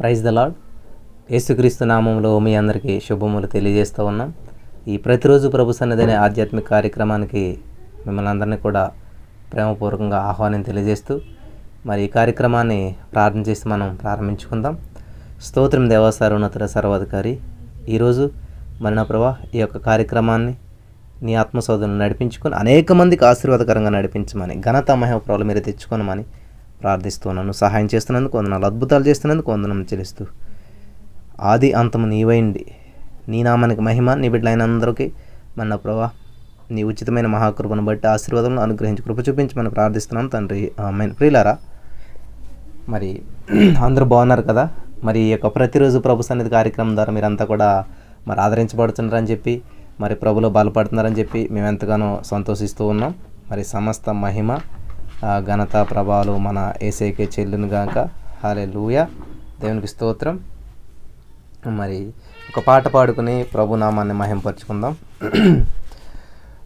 Praise the lord యేసుక్రీస్తు నామంలో మీ అందరికీ శుభములు తెలియజేస్తూ ఉన్నాం. ఈ ప్రతిరోజు ప్రభు సన్నిధి అనే ఆధ్యాత్మిక కార్యక్రమానికి మిమ్మల్ని అందరినీ కూడా ప్రేమపూర్వకంగా ఆహ్వానం తెలియజేస్తూ మరి ఈ కార్యక్రమాన్ని ప్రార్థన చేసి మనం ప్రారంభించుకుందాం. స్తోత్రం దేవాసార సర్వాధికారి. ఈరోజు మరి నా ప్రభా ఈ యొక్క కార్యక్రమాన్ని నీ ఆత్మశోధనను నడిపించుకొని అనేక మందికి ఆశీర్వాదకరంగా నడిపించమని ఘనత మహిమ మీరు తెచ్చుకోనమని ప్రార్థిస్తున్నాను సహాయం చేస్తున్నందుకు వందనాలు అద్భుతాలు చేస్తున్నందుకు వందనం చెల్లిస్తూ. ఆది అంతము నీవైంది. నీ నామానికి మహిమ నీ బిడ్డలైన అందరికీ మన ప్రభా నీ ఉచితమైన మహాకృపను బట్టి ఆశీర్వాదం అనుగ్రహించి కృప చూపించమని ప్రార్థిస్తున్నాం తండ్రి. ఆమెన్. ప్రియులారా మరి అందరూ బాగున్నారు కదా? మరి ఈ యొక్క ప్రతిరోజు ప్రభు సన్నిధి కార్యక్రమం ద్వారా మీరంతా కూడా మరి ఆదరించబడుతున్నారని చెప్పి మరి ప్రభులో బలపడుతున్నారని చెప్పి మేము ఎంతగానో సంతోషిస్తూ ఉన్నాం. మరి సమస్త మహిమ ఘనత ప్రభావాలు మన ఏసైకే చెల్లును గాక. హాలే లూయ దేవునికి స్తోత్రం. మరి ఒక పాట పాడుకుని ప్రభునామాన్ని మహింపరుచుకుందాం.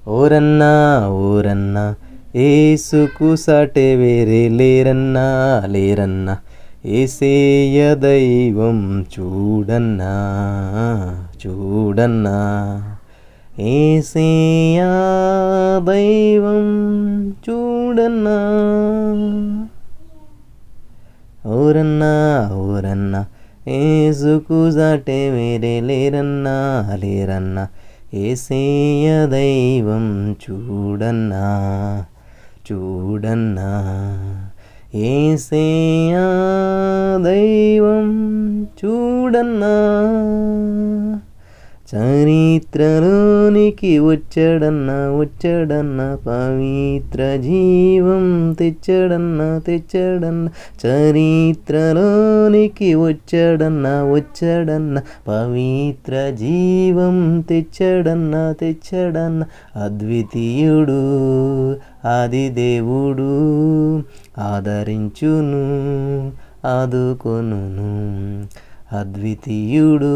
ఓరన్నా ఓరన్నా ఏసుకు సాటే వేరే లేరన్నా లేరన్నా ఏసేయ దైవం చూడన్నా చూడన్నా. ఏసేయ దైవం చూడన్నా. ఓరన్నా ఓరన్నా ఏసుకు జాటే వేరే లేరన్నా లేరన్నా. ఏసేయ దైవం చూడన్నా చూడన్నా. ఏసేయ దైవం చూడన్నా. చరిత్రలోనికి వచ్చాడన్న వచ్చాడన్న పవిత్ర జీవం తెచ్చాడన్న తెచ్చాడన్న. చరిత్రలోనికి వచ్చాడన్న వచ్చాడన్న పవిత్ర జీవం తెచ్చాడన్న తెచ్చాడన్న అద్వితీయుడు ఆది దేవుడు ఆదరించును ఆదుకొనును. అద్వితీయుడు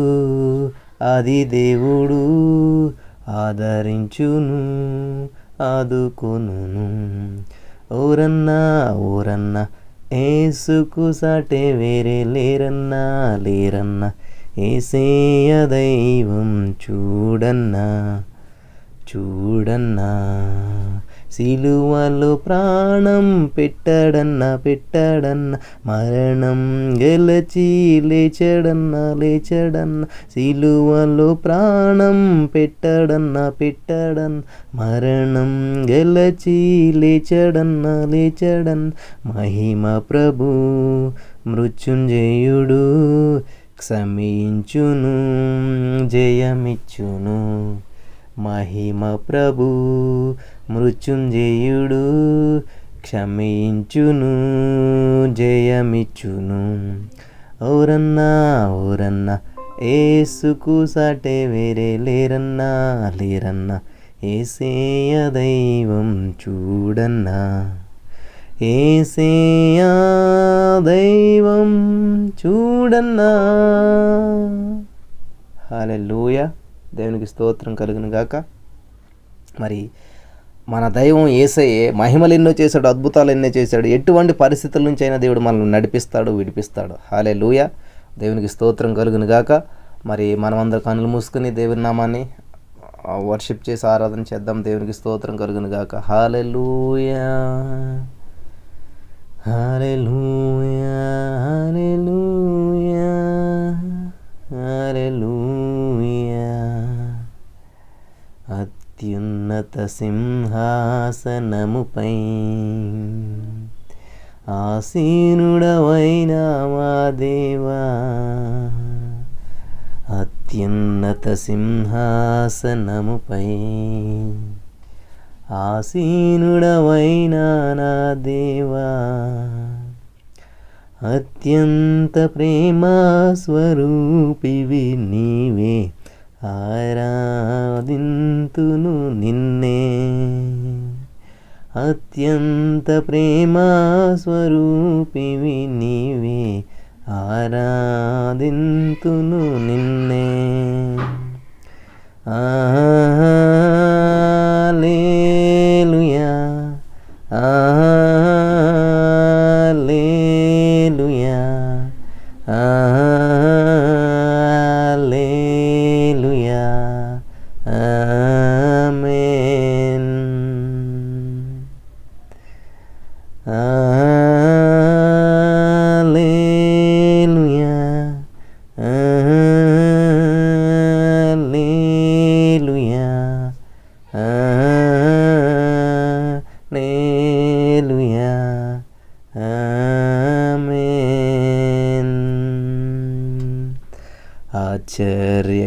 ఆది దేవుడు ఆదరించును ఆదుకొనును. ఓరన్నా ఓరన్నా ఏసుకు సాటే వేరే లేరన్నా లేరన్నా ఏసేయ దైవం చూడన్నా చూడన్నా. సిలువలో ప్రాణం పెట్టాడన్న పెట్టాడన్న మరణం గెలచి లేచాడన్న లేచాడన్న సిలువలో ప్రాణం పెట్టాడన్న పెట్టాడన్న మరణం గెలచి లేచాడన్న లేచాడన్న మహిమ ప్రభు మృత్యుంజయుడు క్షమించును జయమిచ్చును. మహిమ ప్రభు మృత్యుంజయుడు క్షమించును జయమిచ్చును. ఓరన్నా ఓరన్నా ఏసుకు సాటే వేరే లేరన్నా లేరన్నా ఏసేయ దైవం చూడన్నా. ఏసేయ దైవం చూడన్నా. హాలెలూయ దేవునికి స్తోత్రం కలుగును గాక. మరి మన దైవం ఏసయ్యే మహిమలు ఎన్నో చేశాడు అద్భుతాలు ఎన్నో చేశాడు ఎటువంటి పరిస్థితుల నుంచి అయినా దేవుడు మనల్ని నడిపిస్తాడు విడిపిస్తాడు. హాలే లూయ దేవునికి స్తోత్రం కలుగును గాక. మరి మనమందరం కనులు మూసుకుని దేవుని నామాన్ని వర్షిప్ చేసి ఆరాధన చేద్దాం. దేవునికి స్తోత్రం కలుగును గాక. హాలే లూయా హాలే లూయా హాలే లూయా హల్లెలూయా. అత్యున్నత సింహాసనముపై. ఆసీనుడవైన మా దేవా అత్యున్నత సింహాసనముపై. ఆసీనుడవైన నా దేవా అత్యంత ప్రేమ స్వరూపివి నీవే. ఆరాధింతును నిన్నే అత్యంత ప్రేమ స్వరూపివి నీవే ఆరాధింతును నిన్నే హల్లెలూయా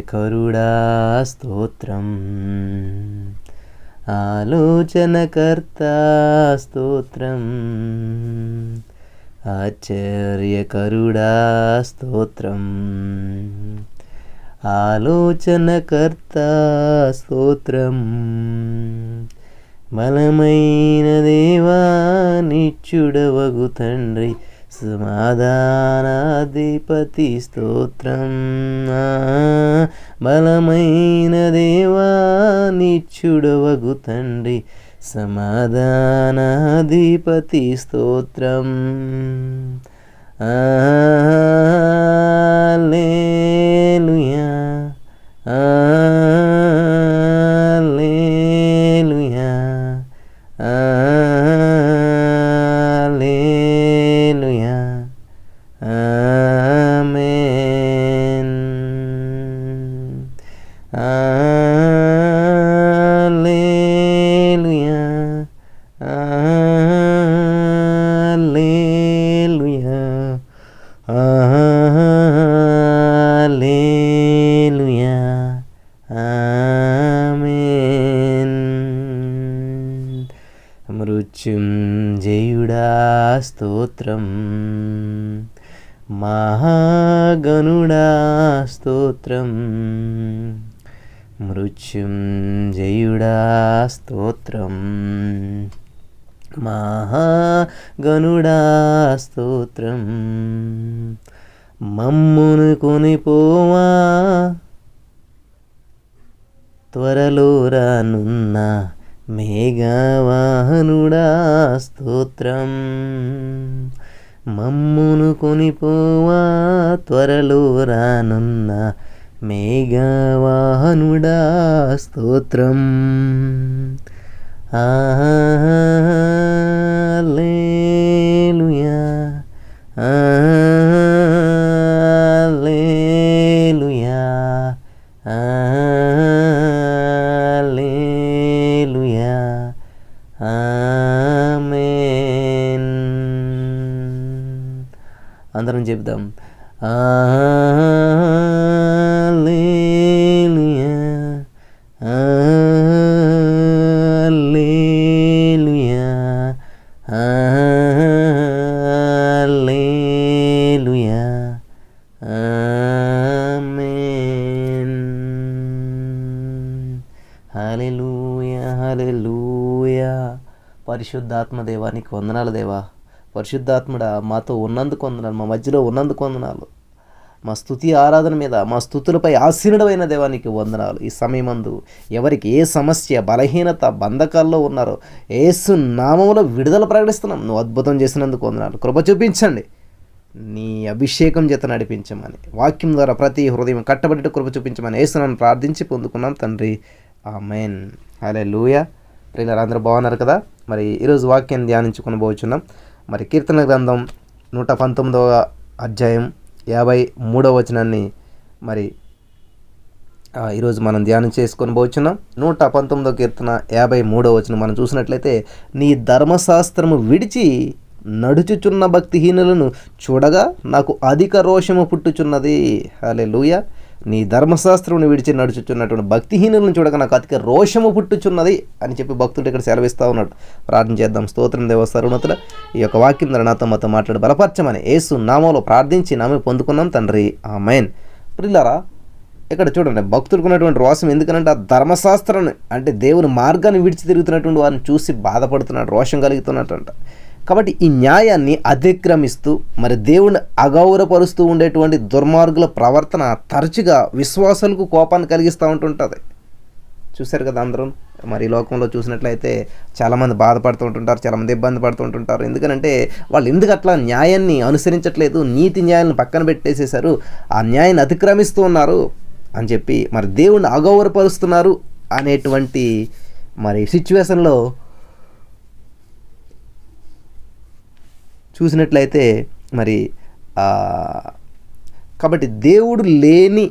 కరుడా స్తోత్రం. ఆలోచనకర్త స్తోత్రం. ఆశ్చర్యకరుడా స్తోత్రం. ఆలోచనకర్త స్తోత్రం. బలమైన దేవా నిత్యుడవగు తండ్రి. సమాధానాధిపతి స్తోత్రం. బలమైన దేవా నిచ్చుడవగు తండ్రి సమాధానాధిపతి స్తోత్రం. హల్లెలూయా. ఆ స్తోత్రం. మహాగనుడా స్తోత్రం. మృత్యుంజయుడా స్తోత్రం. మమ్మును కొనిపోవా త్వరలో రానున్న మేఘవాహనుడా స్తోత్రం. హల్లెలూయా ఆ మనం చెప్దాం పరిశుద్ధాత్మ దేవానికి వందనాలు దేవా. పరిశుద్ధాత్ముడా మాతో ఉన్నందుకు వందనాలు మా మధ్యలో ఉన్నందుకు వందనాలు. మా స్థుతి ఆరాధన మీద మా స్థుతులపై ఆశీనుడమైన దేవానికి వందనాలు. ఈ సమయమందు ఎవరికి ఏ సమస్య బలహీనత బంధకాల్లో ఉన్నారో ఏసు నామములో విడుదల ప్రకటిస్తున్నాం. నువ్వు అద్భుతం చేసినందుకు వందనాలు. కృప చూపించండి. నీ అభిషేకం చేత నడిపించమని వాక్యం ద్వారా ప్రతి హృదయం కట్టబడి కృప చూపించమని ఏసునని ప్రార్థించి పొందుకున్నాం తండ్రి. ఆమెన్. హలే లూయ ప్రియులందరూ బాగున్నారు కదా? మరి ఈరోజు వాక్యాన్ని ధ్యానించుకుని పోచున్నాం. మరి కీర్తన గ్రంథం నూట పంతొమ్మిదవ అధ్యాయం యాభై మూడవ వచనాన్ని మరి ఈరోజు మనం ధ్యానం చేసుకొని పోచున్నాం. నూట పంతొమ్మిదో కీర్తన యాభై మూడో వచనం మనం చూసినట్లయితే నీ ధర్మశాస్త్రము విడిచి నడుచుచున్న భక్తిహీనులను చూడగా నాకు అధిక రోషము పుట్టుచున్నది. అలే లూయ నీ ధర్మశాస్త్రమును విడిచి నడుచుచున్నటువంటి భక్తిహీనులను చూడగా నాకు అతిక రోషము పుట్టుచున్నది అని చెప్పి భక్తుడు ఇక్కడ సెలవిస్తూ ఉన్నాడు. ప్రార్థన చేద్దాం. స్తోత్రం దేవ ఈ యొక్క వాక్యం ద్వారా నాతో మాతో మాట్లాడి బలపరచమని ఏసు నామంలో ప్రార్థించి నామే పొందుకున్నాం తండ్రి. ఆ మైన్ ప్రిల్లారా ఇక్కడ చూడండి. భక్తుడికి ఉన్నటువంటి రోషం ఎందుకనంటే ఆ ధర్మశాస్త్రాన్ని అంటే దేవుని మార్గాన్ని విడిచి తిరుగుతున్నటువంటి వారిని చూసి బాధపడుతున్నాడు రోషం కలుగుతున్నట్టు కాబట్టి ఈ న్యాయాన్ని అతిక్రమిస్తూ మరి దేవుని అగౌరవపరుస్తూ ఉండేటువంటి దుర్మార్గుల ప్రవర్తన తరచుగా విశ్వాసాలకు కోపాన్ని కలిగిస్తూ ఉంటుంటుంది. చూశారు కదా అందరూ? మరి ఈ లోకంలో చూసినట్లయితే చాలామంది బాధపడుతూ ఉంటుంటారు చాలామంది ఇబ్బంది పడుతూ ఉంటుంటారు. ఎందుకంటే వాళ్ళు ఎందుకు అట్లా న్యాయాన్ని అనుసరించట్లేదు నీతి న్యాయాలను పక్కన పెట్టేసేశారు ఆ న్యాయాన్ని అతిక్రమిస్తూ ఉన్నారు అని చెప్పి మరి దేవుణ్ణి అగౌరవపరుస్తున్నారు అనేటువంటి మరి సిచ్యువేషన్లో చూసినట్లయితే మరి కాబట్టి దేవుడు లేని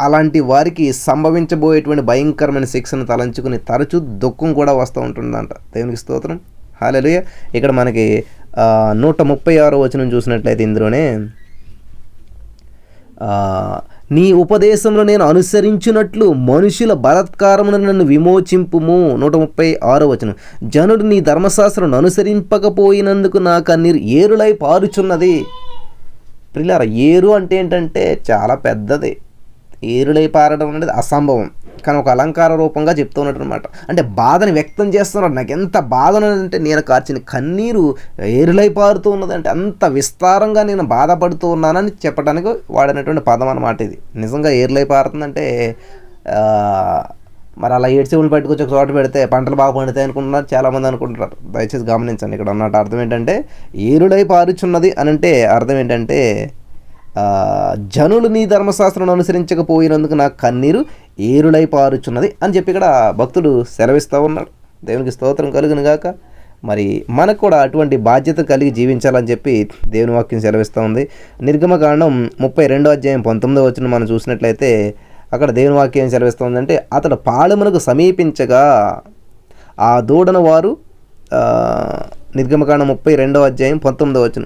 అలాంటి వారికి సంభవించబోయేటువంటి భయంకరమైన శిక్షను తలంచుకుని తరచూ దుఃఖం కూడా వస్తూ ఉంటుందంట. దేవునికి స్తోత్రం. హాలలుయ ఇక్కడ మనకి నూట ముప్పై ఆరో వచనం చూసినట్లయితే ఇందులోనే నీ ఉపదేశంలో నేను అనుసరించినట్లు మనుషుల బలత్కారమును నన్ను విమోచింపుము. నూట ముప్పై ఆరో వచనం. జనుడు నీ ధర్మశాస్త్రం అనుసరింపకపోయినందుకు నా కన్నీరు ఏరులై పారుచున్నది. ప్రిలార ఏరు అంటే ఏంటంటే చాలా పెద్దది. ఏరులై పారడం అనేది అసంభవం. కానీ ఒక అలంకార రూపంగా చెప్తూ ఉన్నట్టు అనమాట అంటే బాధని వ్యక్తం చేస్తున్నాడు నాకు ఎంత బాధ అంటే నేను కార్చిన కన్నీరు ఏరులై పారుతూ ఉన్నది అంటే అంత విస్తారంగా నేను బాధపడుతూ ఉన్నానని చెప్పడానికి వాడినటువంటి పదం అనమాట ఇది. నిజంగా ఏరులై పారుతుందంటే మరి అలా ఏడ్చేవులు పట్టుకొచ్చి ఒక చోట పెడితే పంటలు బాగా పండుతాయి అనుకుంటున్నారు చాలామంది అనుకుంటున్నారు. దయచేసి గమనించండి. ఇక్కడ ఉన్నట్టు అర్థం ఏంటంటే ఏరులై పారుచున్నది అని అంటే అర్థం ఏంటంటే జనులు నీ ధర్మశాస్త్రం అనుసరించకపోయినందుకు నా కన్నీరు ఏరులై పారుచున్నది అని చెప్పి ఇక్కడ భక్తుడు సెలవిస్తూ ఉన్నాడు దేవునికి స్తోత్రం కలుగును గాక. మరి మనకు కూడా అటువంటి బాధ్యత కలిగి జీవించాలని చెప్పి దేవుని వాక్యం సెలవిస్తూ ఉంది. నిర్గమకాండం ముప్పై రెండో అధ్యాయం పంతొమ్మిదో వచ్చిన మనం చూసినట్లయితే అక్కడ దేవుని వాక్యం సెలవిస్తూ ఉందంటే అతడు పాళమునకు సమీపించగా ఆ దూడన వారు నిర్గమకాండం ముప్పై రెండో అధ్యాయం పంతొమ్మిదో వచ్చిన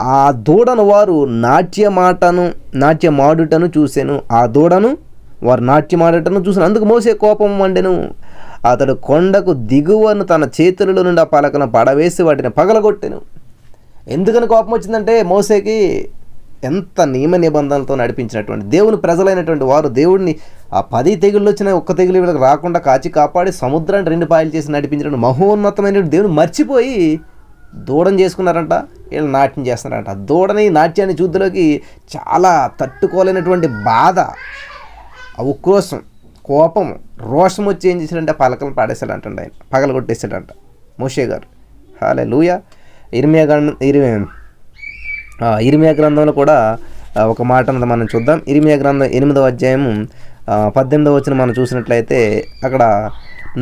ఆ, దూడను వారు నాట్యమాటను నాట్యమాడుటను చూశాను ఆ దూడను వారు నాట్యమాడటను చూసిన. అందుకు మోసే కోపం వండెను. అతడు కొండకు దిగువను తన చేతులలో నుండి ఆ పలకను పడవేసి వాటిని పగలగొట్టెను. ఎందుకని కోపం వచ్చిందంటే మోసేకి ఎంత నియమ నిబంధనలతో నడిపించినటువంటి దేవుని ప్రజలైనటువంటి వారు దేవుడిని ఆ పది తెగుళ్ళు వచ్చిన ఒక్క తెగులు వీళ్ళకి రాకుండా కాచి కాపాడి సముద్రాన్ని రెండు పాయలు చేసి నడిపించిన మహోన్నతమైన దేవుని మర్చిపోయి దూడం చేసుకున్నారంట వీళ్ళు నాట్యం చేస్తున్నారంట. దూడని నాట్యాన్ని చూద్దులోకి చాలా తట్టుకోలేనటువంటి బాధ ఉక్రోషం కోపం రోషం వచ్చి ఏం చేశాడంటే పలకలు పాడేశాడంటండి ఆయన పగలు కొట్టేశాడంట మోషే గారు. హాలే లూయ ఇరిమియా గ్రంథం ఇరిమి ఇరిమియా గ్రంథంలో కూడా ఒక మాట అన్నది మనం చూద్దాం. ఇరిమియా గ్రంథం ఎనిమిదవ అధ్యాయం పద్దెనిమిదవ వచ్చిన మనం చూసినట్లయితే అక్కడ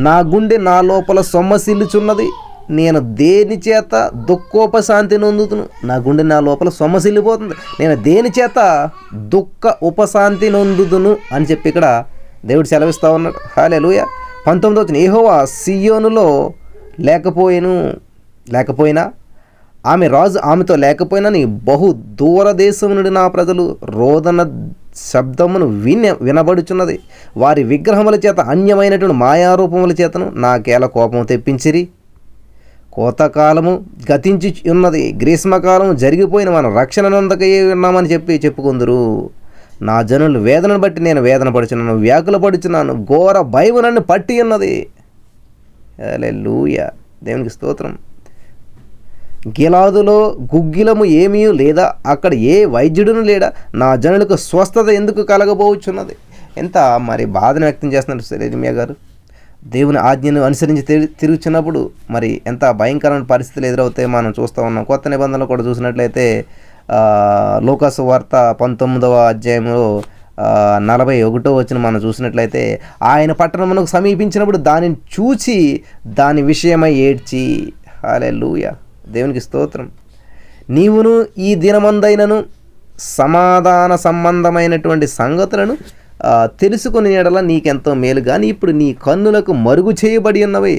నా గుండె నా లోపల సొమ్మసిల్లుచున్నది నేను దేని చేత దుఃఖోపశాంతి నొందుతును? నా గుండె నా లోపల సొమ్మసిల్లిపోతుంది. నేను దేని చేత దుఃఖ ఉపశాంతి నొందుదును అని చెప్పి ఇక్కడ దేవుడు సెలవిస్తూ ఉన్నాడు. హాలే లూయ పంతొమ్మిది వచ్చిన ఏహోవా సియోనులో లేకపోయేను లేకపోయినా ఆమె రాజు ఆమెతో లేకపోయినని బహు దూరదేశం నుండి నా ప్రజలు రోదన శబ్దమును విన వినబడుచున్నది. వారి విగ్రహముల చేత అన్యమైనటువంటి మాయారూపముల చేతను నాకేల కోపం తెప్పించిరి. కోతకాలము గతించి ఉన్నది గ్రీష్మకాలం జరిగిపోయిన మనం రక్షణ నొందకయే ఉన్నామని చెప్పి చెప్పుకుందరు. నా జనులు వేదనను బట్టి నేను వేదన పడుచున్నాను వ్యాకుల పడుచున్నాను ఘోర భయము నన్ను పట్టి ఉన్నది. లూయ దేవునికి స్తోత్రం. గిలాదులో గుగ్గిలము ఏమీ లేదా? అక్కడ ఏ వైద్యుడును లేడా? నా జనులకు స్వస్థత ఎందుకు కలగబోచున్నది? ఎంత మరి బాధను వ్యక్తం చేస్తున్నారు సెలిమియా గారు? దేవుని ఆజ్ఞను అనుసరించి తిరుగుచున్నప్పుడు మరి ఎంత భయంకరమైన పరిస్థితులు ఎదురవుతాయి మనం చూస్తూ ఉన్నాం. కొత్త నిబంధనలు కూడా చూసినట్లయితే లోకస్ లోకాసు వార్త పంతొమ్మిదవ అధ్యాయంలో నలభై ఒకటో వచ్చిన మనం చూసినట్లయితే ఆయన పట్టణమునకు సమీపించినప్పుడు దానిని చూచి దాని విషయమై ఏడ్చి హాలే దేవునికి స్తోత్రం. నీవును ఈ దినమందైనను సమాధాన సంబంధమైనటువంటి సంగతులను తెలుసుకుని ఎడల నీకెంతో మేలు. కానీ ఇప్పుడు నీ కన్నులకు మరుగు చేయబడి ఉన్నవి.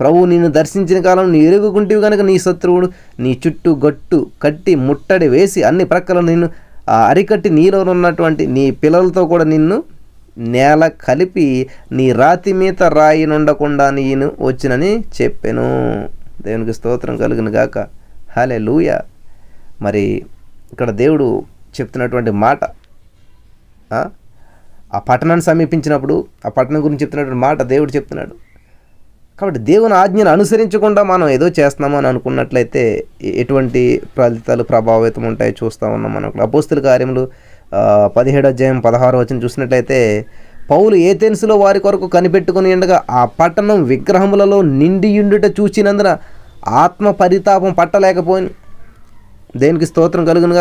ప్రభువు నిన్ను దర్శించిన కాలం నీ ఎరుగుకుంటేవి కనుక నీ శత్రువుడు నీ చుట్టూ గట్టు కట్టి ముట్టడి వేసి అన్ని ప్రక్కల నిన్ను ఆ, అరికట్టి నీలో ఉన్నటువంటి నీ పిల్లలతో కూడా నిన్ను నేల కలిపి నీ రాతి మీద రాయి నుండకుండా నేను వచ్చినని చెప్పాను. దేవునికి స్తోత్రం కలుగును గాక. హాలే లూయ మరి ఇక్కడ దేవుడు చెప్తున్నటువంటి మాట ఆ? పట్టణాన్ని సమీపించినప్పుడు ఆ పట్టణం గురించి చెప్తున్నటువంటి మాట దేవుడు చెప్తున్నాడు. కాబట్టి దేవుని ఆజ్ఞను అనుసరించకుండా మనం ఏదో చేస్తున్నామని అని అనుకున్నట్లయితే ఎటువంటి ఫలితాలు ప్రభావితం ఉంటాయో చూస్తూ ఉన్నాం మనం అపోస్తుల కార్యములు పదిహేడు అధ్యాయం పదహారు వచ్చిన చూసినట్లయితే పౌలు ఏథెన్స్లో వారి కొరకు కనిపెట్టుకుని ఉండగా ఆ పట్టణం విగ్రహములలో నిండియుండుట చూచినందున ఆత్మ పరితాపం పట్టలేకపోయింది దేనికి స్తోత్రం కలుగును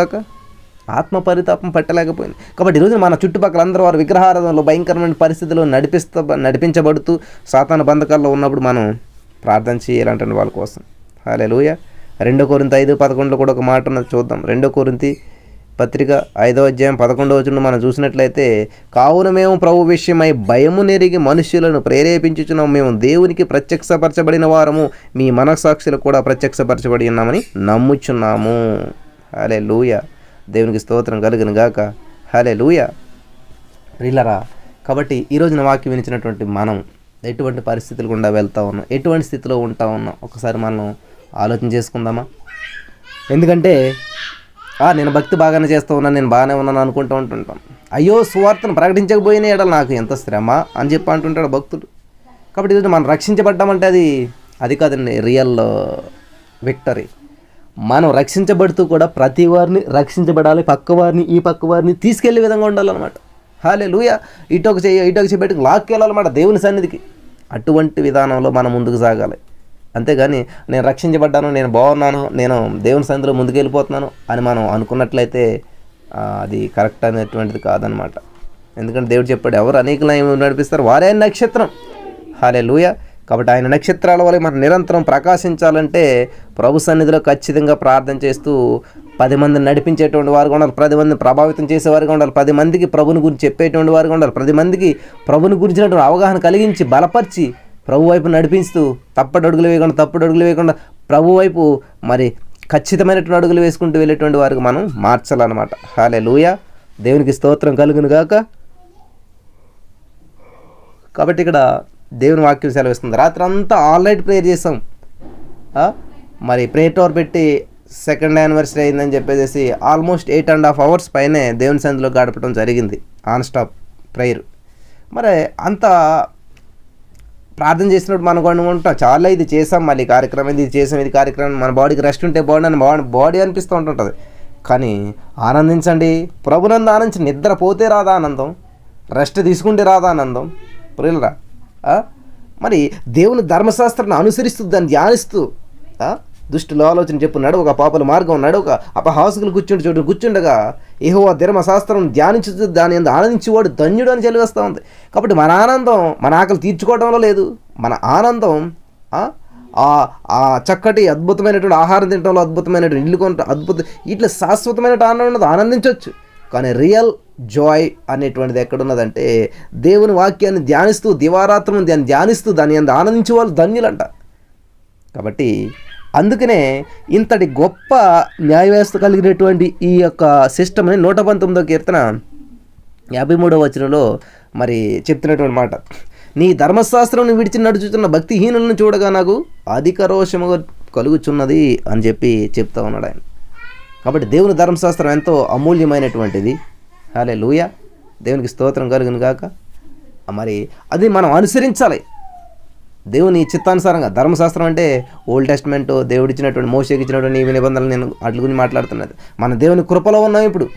ఆత్మ పరితాపం పట్టలేకపోయింది. కాబట్టి ఈరోజు మన చుట్టుపక్కల అందరూ వారు విగ్రహారాధనలో భయంకరమైన పరిస్థితుల్లో నడిపిస్త నడిపించబడుతూ సాతాన బంధకాల్లో ఉన్నప్పుడు మనం ప్రార్థన చేయాలంటే వాళ్ళ కోసం. హాలే లూయ రెండో కోరింత ఐదు పదకొండులో కూడా ఒక మాట ఉన్నది చూద్దాం. రెండో కోరింతి పత్రిక ఐదో అధ్యాయం పదకొండవ వచనం మనం చూసినట్లయితే కావున మేము ప్రభు విషయమై భయము నెరిగి మనుష్యులను ప్రేరేపించుచున్నాం మేము దేవునికి ప్రత్యక్షపరచబడిన వారము. మీ మనస్సాక్షులు కూడా ప్రత్యక్షపరచబడి ఉన్నామని నమ్ముచున్నాము. అరే లూయ దేవునికి స్తోత్రం కలుగును గాక. హలే లూయ ప్రిల్లరా కాబట్టి ఈ రోజున వాక్యం వినిచినటువంటి మనం ఎటువంటి పరిస్థితులు గుండా వెళ్తా ఉన్నాం? ఎటువంటి స్థితిలో ఉంటా ఉన్నాం? ఒకసారి మనం ఆలోచన చేసుకుందామా? ఎందుకంటే నేను భక్తి బాగానే చేస్తూ ఉన్నాను నేను బాగానే ఉన్నాను అనుకుంటూ ఉంటుంటాం. అయ్యో సువార్తను ప్రకటించకపోయిన ఎడల నాకు ఎంత శ్రమ అని చెప్పి అంటుంటాడు భక్తుడు. కాబట్టి ఈరోజు మనం రక్షించబడ్డామంటే అది అది కాదండి రియల్ uh, విక్టరీ మనం రక్షించబడుతూ కూడా ప్రతి వారిని రక్షించబడాలి పక్క వారిని ఈ పక్క వారిని తీసుకెళ్ళే విధంగా ఉండాలన్నమాట. హాలే లూయ ఇటొక చేయ ఇటొక చెయ్యి పెట్టుకు లాక్కెళ్ళాలన్నమాట దేవుని సన్నిధికి. అటువంటి విధానంలో మనం ముందుకు సాగాలి. అంతేగాని నేను రక్షించబడ్డాను నేను బాగున్నాను నేను దేవుని సన్నిధిలో ముందుకు వెళ్ళిపోతున్నాను అని మనం అనుకున్నట్లయితే అది కరెక్ట్ అనేటువంటిది కాదనమాట ఎందుకంటే దేవుడు చెప్పాడు ఎవరు అనేకలను నడిపిస్తారు వారే నక్షత్రం. హాలే లూయ కాబట్టి ఆయన నక్షత్రాల వల్ల మనం నిరంతరం ప్రకాశించాలంటే ప్రభు సన్నిధిలో ఖచ్చితంగా ప్రార్థన చేస్తూ పది మందిని నడిపించేటువంటి వారుగా ఉండాలి. పది మందిని ప్రభావితం చేసేవారుగా ఉండాలి. పది మందికి ప్రభుని గురించి చెప్పేటువంటి వారుగా ఉండాలి. పది మందికి ప్రభుని గురించినటువంటి అవగాహన కలిగించి బలపరిచి ప్రభు వైపు నడిపిస్తూ తప్పటి అడుగులు వేయకుండా తప్పుడు అడుగులు వేయకుండా ప్రభు వైపు మరి ఖచ్చితమైనటువంటి అడుగులు వేసుకుంటూ వెళ్ళేటువంటి వారికి మనం మార్చాలన్నమాట. హాలే లూయ దేవునికి స్తోత్రం కలుగును గాక. కాబట్టి ఇక్కడ దేవుని వాక్యం సెలవిస్తుంది. రాత్రి అంతా ఆల్ ప్రేయర్ చేసాం మరి ప్రేయర్ టోర్ పెట్టి సెకండ్ యానివర్సరీ అయిందని చెప్పేసి almost eight and half hours పైనే దేవుని సంధిలో గడపడం జరిగింది. Non stop prayer. మరి అంత ప్రార్థన చేసినప్పుడు మనం అనుకుంటాం చాలా ఇది చేసాం మళ్ళీ కార్యక్రమం ఇది చేసాం ఇది కార్యక్రమం. మన బాడీకి రెస్ట్ ఉంటే బాడీ అని బాడీ బాడీ అనిపిస్తూ ఉంటుంటుంది. కానీ ఆనందించండి. ప్రభునందు ఆనందించి నిద్ర పోతే రాదా ఆనందం? రెస్ట్ తీసుకుంటే రాదా ఆనందం? పురిలరా మరి దేవుని ధర్మశాస్త్రాన్ని అనుసరిస్తూ దాన్ని ధ్యానిస్తూ దుష్టుల ఆలోచన చెప్పు నడవక పాపల మార్గం నడవక అపహాసుకులు కూర్చుండి చోటు కూర్చుండగా ఏహో ఆ ధర్మశాస్త్రం ధ్యానించు దాని ఎందు ఆనందించేవాడు ధన్యుడు అని చెలివేస్తూ ఉంది. కాబట్టి మన ఆనందం మన ఆకలి తీర్చుకోవడంలో లేదు. మన ఆనందం ఆ? ఆ చక్కటి అద్భుతమైనటువంటి ఆహారం తినడంలో అద్భుతమైనటువంటి ఇల్లు కొనటం అద్భుత ఇట్లా శాశ్వతమైన ఆనందం ఉన్నది ఆనందించవచ్చు కానీ రియల్ జాయ్ అనేటువంటిది ఎక్కడున్నదంటే దేవుని వాక్యాన్ని ధ్యానిస్తూ దివారాత్రం దాన్ని ధ్యానిస్తూ దాన్ని అంత ఆనందించే వాళ్ళు ధన్యులంట. కాబట్టి అందుకనే ఇంతటి గొప్ప న్యాయ వ్యవస్థ కలిగినటువంటి ఈ యొక్క సిస్టమ్ని నూట పంతొమ్మిదో కీర్తన యాభై మూడవ వచనంలో మరి చెప్తున్నటువంటి మాట. నీ ధర్మశాస్త్రం విడిచి నడుచుతున్న భక్తిహీనులను చూడగా నాకు అధిక రోషము కలుగుచున్నది అని చెప్పి చెప్తా ఉన్నాడు ఆయన. కాబట్టి దేవుని ధర్మశాస్త్రం ఎంతో అమూల్యమైనటువంటిది. హాలే లూయ దేవునికి స్తోత్రం కలుగును గాక. మరి అది మనం అనుసరించాలి. దేవుని చిత్తానుసారంగా ధర్మశాస్త్రం అంటే ఓల్డ్ టెస్ట్మెంట్ దేవుడు ఇచ్చినటువంటి మోసకి ఇచ్చినటువంటి నిబంధనలు నేను వాటి గురించి మాట్లాడుతున్నది. మన దేవుని కృపలో ఉన్నాం ఇప్పుడు.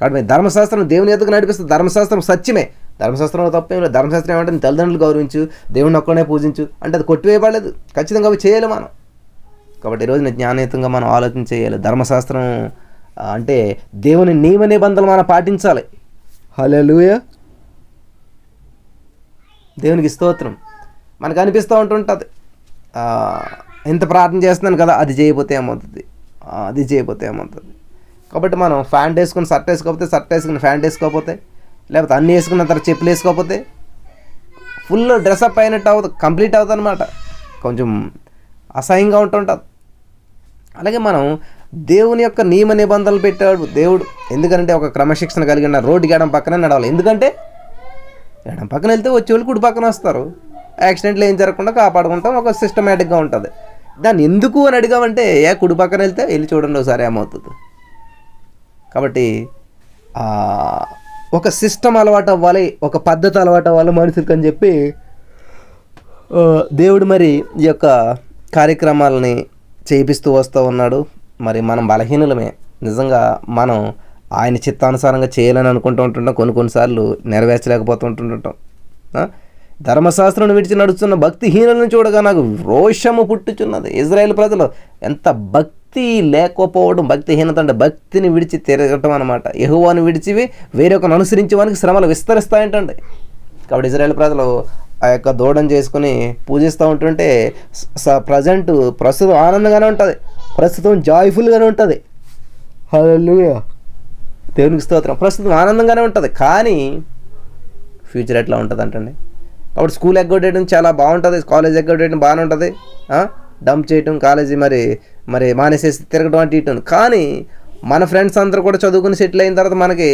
కాబట్టి ధర్మశాస్త్రం దేవుని ఎదుగు నడిపిస్తుంది. ధర్మశాస్త్రం సత్యమే. ధర్మశాస్త్రంలో తప్పేం లేదు. ధర్మశాస్త్రం ఏమంటే తల్లిదండ్రులు గౌరవించు దేవుని ఒక్కనే పూజించు. అంటే అది కొట్టివేయబడలేదు. ఖచ్చితంగా అవి చేయాలి మనం. కాబట్టి ఈరోజు జ్ఞానయుతంగా మనం ఆలోచన చేయాలి. ధర్మశాస్త్రం అంటే దేవుని నియమ నిబంధనలు మనం పాటించాలి. హలో దేవునికి స్తోత్రం. మనకు అనిపిస్తూ ఉంటుంటుంది. ఎంత ప్రార్థన చేస్తున్నాను కదా అది చేయకపోతే ఏమవుతుంది? అది చేయకపోతే ఏమవుతుంది? కాబట్టి మనం ఫ్యాంట్ వేసుకుని షర్ట్ వేసుకోకపోతే షర్ట్ వేసుకుని ఫ్యాంట్ వేసుకోకపోతే లేకపోతే అన్నీ వేసుకున్న తర్వాత చెప్పులు వేసుకోకపోతే ఫుల్ డ్రెస్అప్ అయినట్టు అవుతుంది కంప్లీట్ అవుతుంది అనమాట కొంచెం అసహ్యంగా ఉంటుంటుంది. అలాగే మనం దేవుని యొక్క నియమ నిబంధనలు పెట్టాడు దేవుడు. ఎందుకంటే ఒక క్రమశిక్షణ కలిగిన రోడ్డుకి ఎడం పక్కనే నడవాలి. ఎందుకంటే ఎడం పక్కన వెళ్తే వచ్చే వాళ్ళు కుడి పక్కన వస్తారు. యాక్సిడెంట్లు ఏం జరగకుండా కాపాడుకుంటాం. ఒక సిస్టమేటిక్గా ఉంటుంది. దాన్ని ఎందుకు అని అడిగామంటే ఏ కుడి పక్కన వెళ్తే వెళ్ళి చూడండి ఒకసారి ఏమవుతుంది. కాబట్టి ఒక సిస్టమ్ అలవాటు అవ్వాలి ఒక పద్ధతి అలవాటు అవ్వాలి మనుషులకి అని చెప్పి దేవుడు మరి ఈ యొక్క కార్యక్రమాలని చేపిస్తూ వస్తూ ఉన్నాడు. మరి మనం బలహీనులమే. నిజంగా మనం ఆయన చిత్తానుసారంగా చేయాలని అనుకుంటూ ఉంటుంటాం. కొన్ని కొన్నిసార్లు నెరవేర్చలేకపోతూ ఉంటుంటాం ధర్మశాస్త్రం విడిచి నడుస్తున్న భక్తిహీనులను చూడగా నాకు రోషము పుట్టుచున్నది. ఇజ్రాయెల్ ప్రజలు ఎంత భక్తి లేకపోవడం భక్తిహీనత అంటే భక్తిని విడిచి తిరగటం అనమాట యహువాను విడిచివి వేరొకను అనుసరించి వానికి శ్రమలు విస్తరిస్తాయంటండి. కాబట్టి ఇజ్రాయెల్ ప్రజలు ఆ యొక్క దూడం చేసుకుని పూజిస్తూ ఉంటుంటే ప్రజెంట్ ప్రస్తుతం ఆనందంగానే ఉంటుంది. ప్రస్తుతం జాయ్ఫుల్గానే ఉంటుంది. హలో దేవునికి స్తోత్రం. ప్రస్తుతం ఆనందంగానే ఉంటుంది. కానీ ఫ్యూచర్ ఎట్లా ఉంటుంది అంటండి. కాబట్టి స్కూల్ ఎగ్గొట్టేయడం చాలా బాగుంటుంది. కాలేజ్ ఎగ్గొట్టేయడం బాగానే ఉంటుంది. డంప్ చేయటం కాలేజీ మరి మరి మానేసేసి తిరగడం అంటే ఇటు కానీ మన ఫ్రెండ్స్ అందరూ కూడా చదువుకుని సెటిల్ అయిన తర్వాత మనకి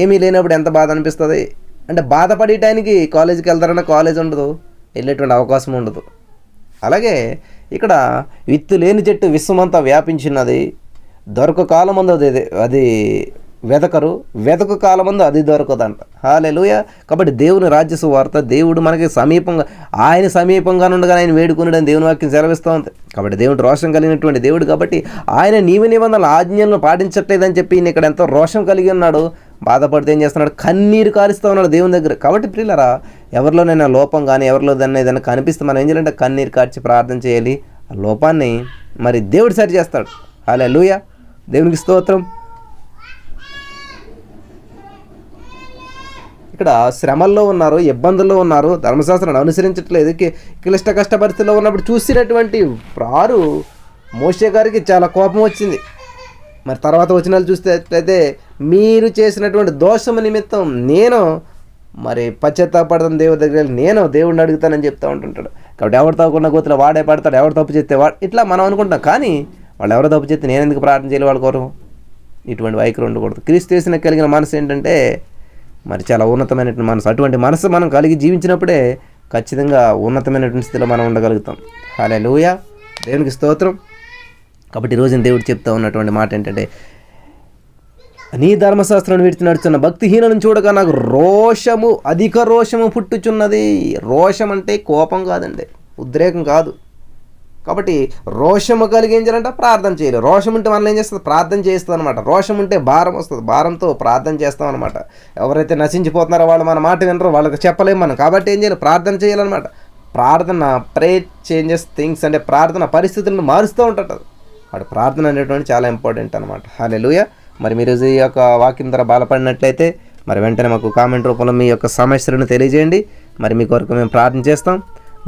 ఏమీ లేనప్పుడు ఎంత బాధ అనిపిస్తుంది? అంటే బాధపడేటానికి కాలేజీకి వెళ్తారన్న కాలేజ్ ఉండదు వెళ్ళేటువంటి అవకాశం ఉండదు. అలాగే ఇక్కడ విత్తు లేని చెట్టు విశ్వమంతా వ్యాపించినది. దొరక కాలమందు అది అది వెదకరు. వెదకు కాలమందు అది దొరకదంట. హాలెలుయ. కాబట్టి దేవుని రాజ్య సువార్త దేవుడు మనకి సమీపంగా ఆయన సమీపంగా ఉండగా ఆయన వేడుకున్నాడని దేవుని వాక్యం సెలవిస్తూ ఉంది కాబట్టి దేవుడు రోషం కలిగినటువంటి దేవుడు కాబట్టి ఆయన నీవి నిబంధనల ఆజ్ఞలను పాటించట్లేదని చెప్పి ఇక్కడ ఎంతో రోషం కలిగి ఉన్నాడు. బాధపడితే ఏం చేస్తున్నాడు? కన్నీరు కారుస్తూ ఉన్నాడు దేవుని దగ్గర. కాబట్టి ప్రియులరా ఎవరిలోనైనా లోపం కానీ ఎవరిలో ఏదైనా కనిపిస్తే మనం ఏం చేయాలంటే కన్నీరు కార్చి ప్రార్థన చేయాలి. ఆ లోపాన్ని మరి దేవుడు సరి చేస్తాడు. అలా లూయ దేవునికి స్తోత్రం. ఇక్కడ శ్రమల్లో ఉన్నారు ఇబ్బందుల్లో ఉన్నారు ధర్మశాస్త్రాన్ని అనుసరించట్లేదు. క్లిష్ట కష్ట పరిస్థితుల్లో ఉన్నప్పుడు చూసినటువంటి వారు మోషే గారికి చాలా కోపం వచ్చింది. మరి తర్వాత వచ్చిన వాళ్ళు చూస్తే మీరు చేసినటువంటి దోషము నిమిత్తం నేను మరి పశ్చాత్తాపడతాను దేవుడి దగ్గర వెళ్ళి నేను దేవుడిని అడుగుతానని చెప్తా ఉంటుంటాడు. కాబట్టి ఎవరు తప్పకుండా గోతులు వాడే పడతాడు ఎవరు తప్పు చేస్తే వాడు ఇట్లా మనం అనుకుంటాం. కానీ వాళ్ళు ఎవరు తప్పు చేస్తే నేను ఎందుకు ప్రార్థన చేయాలి వాళ్ళ కోరం ఇటువంటి వైఖరి ఉండకూడదు. క్రీస్తు చేసిన కలిగిన మనసు ఏంటంటే మరి చాలా ఉన్నతమైనటువంటి మనసు. అటువంటి మనసు మనం కలిగి జీవించినప్పుడే ఖచ్చితంగా ఉన్నతమైనటువంటి స్థితిలో మనం ఉండగలుగుతాం. హాలే లూయ దేవునికి స్తోత్రం. కాబట్టి ఈరోజు దేవుడు చెప్తా ఉన్నటువంటి మాట ఏంటంటే నీ ధర్మశాస్త్రం విడిచి నడుచున్న భక్తిహీనను చూడగా నాకు రోషము అధిక రోషము పుట్టుచున్నది. రోషం అంటే కోపం కాదండి ఉద్రేకం కాదు. కాబట్టి రోషము కలిగించాలంటే ప్రార్థన చేయాలి. రోషం ఉంటే మనం ఏం చేస్తుంది? ప్రార్థన చేస్తుంది అనమాట రోషం ఉంటే భారం వస్తుంది. భారంతో ప్రార్థన చేస్తాం అనమాట ఎవరైతే నశించిపోతున్నారో వాళ్ళు మన మాట వినరో వాళ్ళకి చెప్పలేము మనం. కాబట్టి ఏం చేయాలి? ప్రార్థన చేయాలన్నమాట. ప్రార్థన ప్రే చేంజెస్ థింగ్స్ అంటే ప్రార్థన పరిస్థితులను మారుస్తూ ఉంటుంది. వాడు ప్రార్థన అనేటువంటి చాలా ఇంపార్టెంట్ అనమాట హాలెలుయ మరి మీరు ఈ యొక్క వాక్యం ద్వారా బాధపడినట్లయితే మరి వెంటనే మాకు కామెంట్ రూపంలో మీ యొక్క సమస్యలను తెలియజేయండి. మరి మీ కొరకు మేము ప్రార్థన చేస్తాం.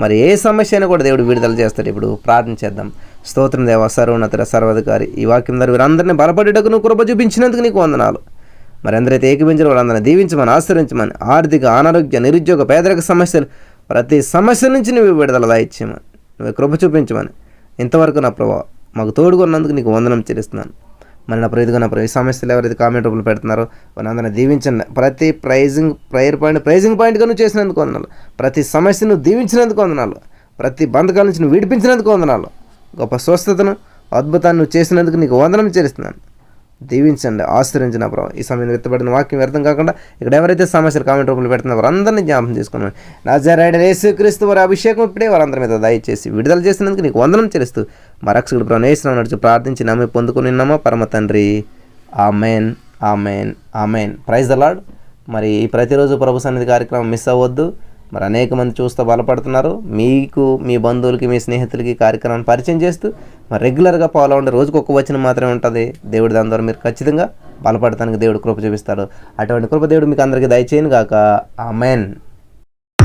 మరి ఏ సమస్య అయినా కూడా దేవుడు విడుదల చేస్తాడు. ఇప్పుడు ప్రార్థన చేద్దాం. స్తోత్రం దేవ సర్వోన్నత సర్వాధికారి. ఈ వాక్యం ద్వారా వీరందరినీ బలపడేటకు నువ్వు కృప చూపించినందుకు నీకు వందనాలు. మరి అందరైతే ఏకమించిన వాళ్ళందరినీ దీవించమని ఆశ్రయించమని ఆర్థిక అనారోగ్య నిరుద్యోగ పేదరిక సమస్యలు ప్రతి సమస్య నుంచి నువ్వు విడుదల దాయిచ్చేయమని నువ్వు కృప చూపించమని. ఇంతవరకు నా ప్రభావం మాకు తోడుకున్నందుకు నీకు వందనం చెల్లిస్తున్నాను. మరి నా ప్రతిగా నా ప్రతి సమస్యలు ఎవరైతే కామెంట్ రూపంలో పెడుతున్నారో వాళ్ళందరినీ దీవించండి. ప్రతి ప్రైజింగ్ ప్రేయర్ పాయింట్ ప్రైజింగ్ పాయింట్గా నువ్వు చేసినందుకు వందనాలు. ప్రతి సమస్యను దీవించినందుకు వందనాలు. ప్రతి బంధకాల నుంచి నువ్వు విడిపించినందుకు వందనాలు. గొప్ప స్వస్థతను అద్భుతాన్ని నువ్వు చేసినందుకు నీకు వందనం చేస్తున్నాను దీవించండి ఆశ్రయించిన ప్రభావ ఈ సమయంలో ఎత్తబడిన వాక్యం వ్యర్థం కాకుండా ఇక్కడ ఎవరైతే సమస్యలు కామెంట్ రూపంలో పెడుతున్నారో వారందరినీ జ్ఞాపం చేసుకున్నాను. నా యేసు క్రీస్తు వారి అభిషేకం ఇప్పుడే వారందరి మీద దయచేసి విడుదల చేసినందుకు నీకు వందనం చేస్తూ మా రక్షకుడు ప్రణేశ్వరం నడుచు ప్రార్థించి నమ్మి పొందుకుని ఉన్నామా? పరమ తండ్రి. Amen amen amen. Praise the Lord మరి ఈ ప్రతిరోజు ప్రభు సన్నిధి కార్యక్రమం మిస్ అవ్వద్దు. మరి అనేక మంది చూస్తూ బలపడుతున్నారు. మీకు మీ బంధువులకి మీ స్నేహితులకి కార్యక్రమాన్ని పరిచయం చేస్తూ మరి రెగ్యులర్గా ఫాలో ఉండే రోజుకు ఒక్క వచనం మాత్రమే ఉంటుంది. దేవుడు దాని ద్వారా మీరు ఖచ్చితంగా బలపడటానికి దేవుడు కృప చూపిస్తాడు. అటువంటి కృప దేవుడు మీకు అందరికీ దయచేయను గాక. ఆమెన్.